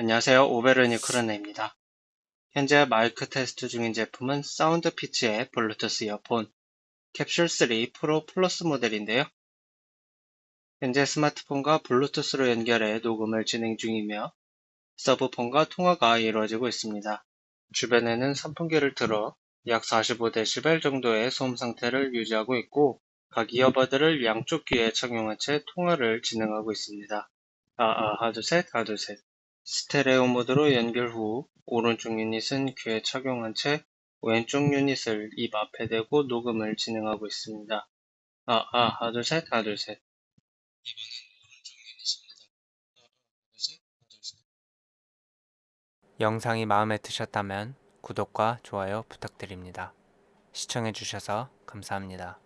안녕하세요. 오베르니 크르네입니다. 현재 마이크 테스트 중인 제품은 사운드 피치의 블루투스 이어폰 캡슐 3 프로 플러스 모델인데요. 현재 스마트폰과 블루투스로 연결해 녹음을 진행 중이며 서브폰과 통화가 이루어지고 있습니다. 주변에는 선풍기를 틀어 약 45dB 정도의 소음 상태를 유지하고 있고 각 이어버드를 양쪽 귀에 착용한 채 통화를 진행하고 있습니다. 아, 아, 둘, 셋, 둘, 셋. 스테레오 모드로 연결 후 오른쪽 유닛은 귀에 착용한 채 왼쪽 유닛을 입 앞에 대고 녹음을 진행하고 있습니다. 아, 아, 하나, 둘, 셋, 하나, 둘, 셋. 영상이 마음에 드셨다면 구독과 좋아요 부탁드립니다. 시청해주셔서 감사합니다.